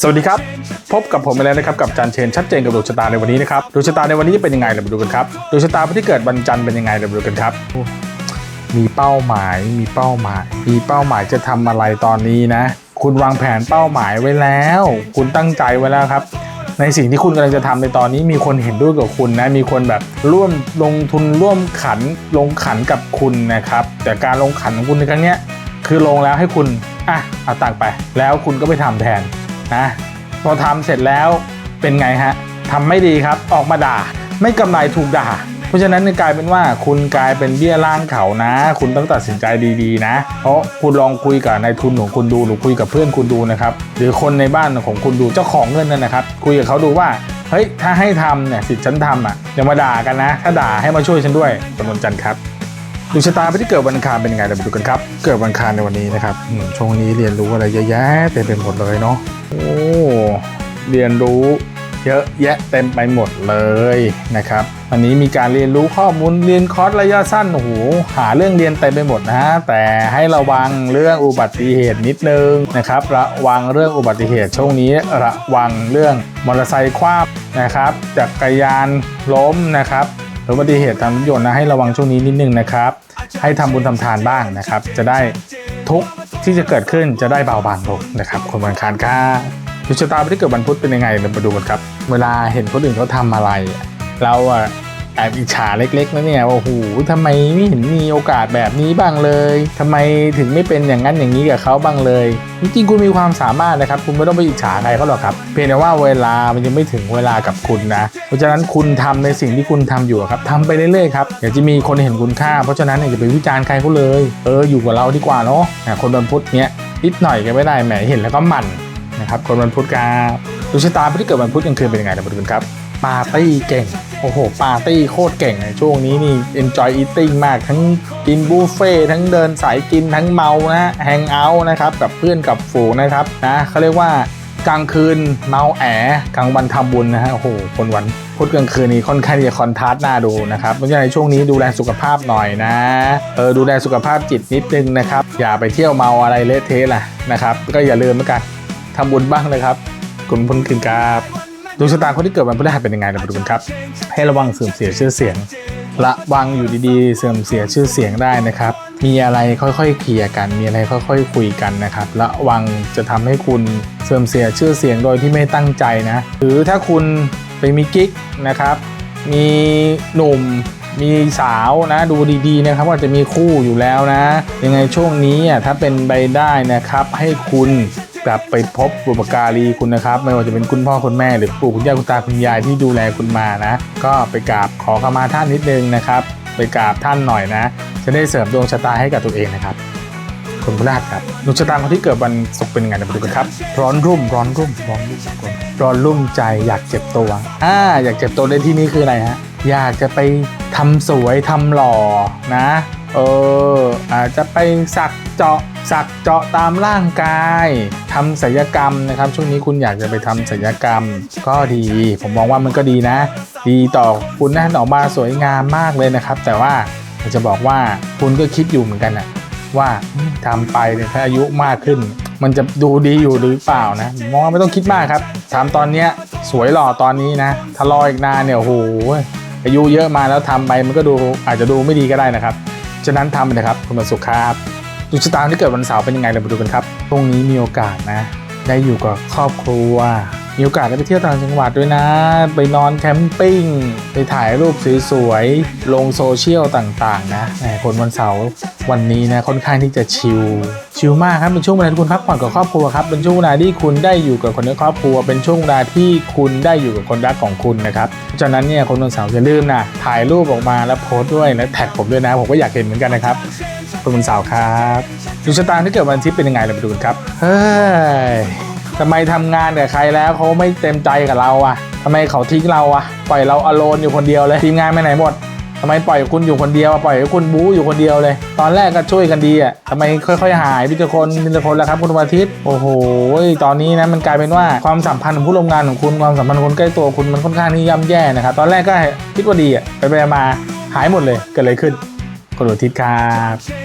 สวัสดีครับ พบกับผมไปแล้วนะครับกับจันเชนชัดเจนกับดวงชะตาในวันนี้นะครับดวงชะตาในวันนี้จะเป็นยังไงเรามาดูกันครับดวงชะตาที่เกิดวันจันทร์เป็นยังไงเรามาดูกันครับ มีเป้าหมายมีเป้าหมาย มีเป้าหมายจะทำอะไรตอนนี้นะ คุณวางแผนเป้าหมายไว้แล้ว คุณตั้งใจไว้แล้วครับ ในสิ่งที่คุณกำลังจะทำในตอนนี้มีคนเห็นด้วยกับคุณนะมีคนแบบร่วมลงทุนร่วมขันลงขันกับคุณนะครับ แต่การลงขันของคุณในครั้งนี้คือลงแล้วให้คุณอะเอาตังไป แล้วคุณก็ไปทำแทน นะพอทำเสร็จแล้วเป็นไงฮะทำไม่ดีครับออกมาด่า ไม่กำไรถูกด่า เพราะฉะนั้นกลายเป็นว่าคุณกลายเป็นเบี้ยล่างเขานะ คุณต้องตัดสินใจดีๆนะ เพราะคุณลองคุยกับนายทุนของคุณดูหรือคุยกับเพื่อนคุณดูนะครับ หรือคนในบ้านของคุณดูเจ้าของเงินนั่นนะครับ คุยกับเขาดูว่าเฮ้ยถ้าให้ทำเนี่ยสิทธิ์ฉันทำอะอย่ามาด่ากันนะ ถ้าด่าให้มาช่วยฉันด้วยจำนวนจันทร์ครับ ดวงชะตาผู้ที่เกิดวันอังคารเป็นยังไงเดี๋ยวมาดูกันครับ เกิดวันอังคารในวันนี้นะครับช่วงนี้เรียนรู้อะไรเยอะแยะเต็มไปหมดเลยเนาะโอ้เรียนรู้เยอะแยะเต็มไปหมดเลยนะครับวันนี้มีการเรียนรู้ข้อมูลเรียนคอร์สระยะสั้นโอ้โหหาเรื่องเรียนเต็มไปหมดนะฮะแต่ให้ระวังเรื่องอุบัติเหตุนิดนึงนะครับ ระวังเรื่องอุบัติเหตุช่วงนี้ระวังเรื่องมอเตอร์ไซค์คว่ำนะครับจักรยานล้มนะครับ หรืออุบัติเหตุทางรถยนต์นะให้ระวังช่วงนี้นิดนึงนะครับ ให้ทำบุญทำทานบ้างนะครับ จะได้ทุกที่จะเกิดขึ้นจะได้เบาบางลงนะครับคนวันอังคารครับดวงชะตาที่เกิดวันพุธเป็นยังไงเรามาดูกันครับ เวลาเห็นคนอื่นเขาทำอะไร เราอะ แอบอิจฉาเล็กๆนะเนี่ยว่าโอ้โหทำไมไม่เห็นมีโอกาสแบบนี้บ้างเลยทำไมถึงไม่เป็นอย่างนั้นอย่างนี้กับเขาบ้างเลย จริงๆคุณมีความสามารถนะครับ คุณไม่ต้องไปอิจฉาใครเขาหรอกครับ เพียงแต่ว่าเวลามันยังไม่ถึงเวลากับคุณนะ เพราะฉะนั้นคุณทำในสิ่งที่คุณทำอยู่ครับทำไปเรื่อยๆครับอยากจะมีคนเห็นคุณค่า เพราะฉะนั้นอย่าไปวิจารณ์ใครเขาเลย เอออยู่กับเราดีกว่าเนาะคนวันพุธเนี้ยนิดหน่อยก็ไม่ได้แหมเห็นแล้วก็หมั่นนะครับคนวันพุธครับดวงชะตาผู้ที่เกิดวันพุธกลางคืนเป็นยังไงเดี๋ยวมาดูกันครับปาร์ตี้เก่ง อ้โห ปาร์ตี้โคตรเก่งในช่วงนี้นี่ enjoy eating มากทั้งกินบุฟเฟ่ทั้งเดินสายกินทั้งเมานะแฮงเอาท์นะครับ กับเพื่อนกับฝูงนะครับนะเขาเรียกว่ากลางคืนเมาแอกลางวันทำบุญนะฮะโอ้โหคนวันพุธกลางคืนนี้ค่อนข้างจะคอนทราสต์น่าดูนะครับเพราะฉะนั้นในช่วงนี้ดูแลสุขภาพหน่อยนะเออดูแลสุขภาพจิตนิดนึงนะครับ อย่าไปเที่ยวเมาอะไรเละเทะล่ะนะครับ ก็อย่าลืมแล้วกันทำบุญบ้างเลยครับคุณพุนคืนครับ ดวงชะตาคนที่เกิดวันพฤหัสเป็นยังไงเรามาดูกันครับ ให้ระวังเสื่อมเสียชื่อเสียง ระวังอยู่ดีๆ เสื่อมเสียชื่อเสียงได้นะครับ มีอะไรค่อยๆเคลียร์กัน มีอะไรค่อย ๆ คุยกันนะครับ ระวังจะทำให้คุณเสื่อมเสียชื่อเสียงโดยที่ไม่ตั้งใจนะ หรือถ้าคุณไปมีกิ๊กนะครับ มีหนุ่มมีสาวนะดูดีๆนะครับว่าจะมีคู่อยู่แล้วนะ ยังไงช่วงนี้อะถ้าเป็นไปได้นะครับ ให้คุณ กลับไปพบบุปการีคุณนะครับ ไม่ว่าจะเป็นคุณพ่อคุณแม่หรือปู่คุณย่าคุณตาคุณยายที่ดูแลคุณมานะ ก็ไปกราบขอขมาท่านนิดนึงนะครับ ไปกราบท่านหน่อยนะ จะได้เสริมดวงชะตาให้กับตัวเองนะครับคนพฤหัสครับดวงชะตาคนที่เกิดวันศุกร์เป็นยังไงเดี๋ยวมาดูกันครับ ร้อนรุ่ม ร้อนรุ่ม ร้อนรุ่มร้อนรุ่มใจอยากเจ็บตัวอ่าอยากเจ็บตัวในที่นี้คืออะไรฮะอยากจะไป ทำสวยทำหล่อนะ เอออาจจะไปสักเจาะสักเจาะตามร่างกายทำศัลยกรรมนะครับ ช่วงนี้คุณอยากจะไปทำศัลยกรรม ก็ดี ผมมองว่ามันก็ดีนะ ดีต่อคุณนะออกมาสวยงามมากเลยนะครับ แต่ว่าอาจะบอกว่าคุณก็คิดอยู่เหมือนกันนะว่าทำไปเนี่ยถ้าอายุมากขึ้น มันจะดูดีอยู่หรือเปล่านะมมองว่าไม่ต้องคิดมากครับทำตอนเนี้ยสวยหล่อตอนนี้นะถ้ารออีกนานเนี่ยโอ้โห อายุเยอะมาแล้วทำไปมันก็ดูอาจจะดูไม่ดีก็ได้นะครับ ฉะนั้นทำนะครับคุณวันศุกร์ครับดวงชะตาที่เกิดวันเสาร์เป็นยังไงเรามาดูกันครับตรงนี้มีโอกาสนะ ได้อยู่กับครอบครัว มีโอกาสได้ไปเที่ยวต่างจังหวัดด้วยนะ ไปนอนแคมปิ้ง ไปถ่ายรูปสวยๆลงโซเชียลต่างๆ นะคนวันเสาร์วันนี้นะค่อนข้างที่จะชิล ชิลมากครับเป็นช่วงเวลาที่คุณพักผ่อนกับครอบครัวครับเป็นช่วงเวลาที่คุณได้อยู่กับคนในครอบครัว เป็นช่วงเวลาที่คุณได้อยู่กับคนรักของคุณนะครับเพราะฉะนั้นเนี่ยคนวันเสาร์อย่าลืมนะถ่ายรูปออกมาแล้วโพสต์ด้วยและแท็กผมด้วยนะ ผมก็อยากเห็นเหมือนกันนะครับคนวันเสาร์ครับดวงชะตาที่เกิดวันอาทิตย์เป็นยังไงเราไปดูกันครับเฮ้ยทำไมทำงานกับใครแล้วเขาไม่เต็มใจกับเราอะทำไมเขาทิ้งเราอะปล่อยเราอโลนอยู่คนเดียวเลยทีมงานไปไหนหมด ทำไมปล่อยคุณอยู่คนเดียวอะปล่อยให้คุณบู๊อยู่คนเดียวเลย ตอนแรกก็ช่วยกันดีอะทำไมค่อยๆหายพี่เจคนนิลคนแล้วครับคุณวันอาทิตย์โอ้โห ตอนนี้นะมันกลายเป็นว่าความสัมพันธ์ของผู้ร่วมงานของคุณความสัมพันธ์คนใกล้ตัวคุณมันค่อนข้างที่ย่ำแย่นะครับตอนแรกก็คิดว่าดีอะไปไปมาหายหมดเลยเกิดอะไรขึ้นคุณวันอาทิตย์ครับ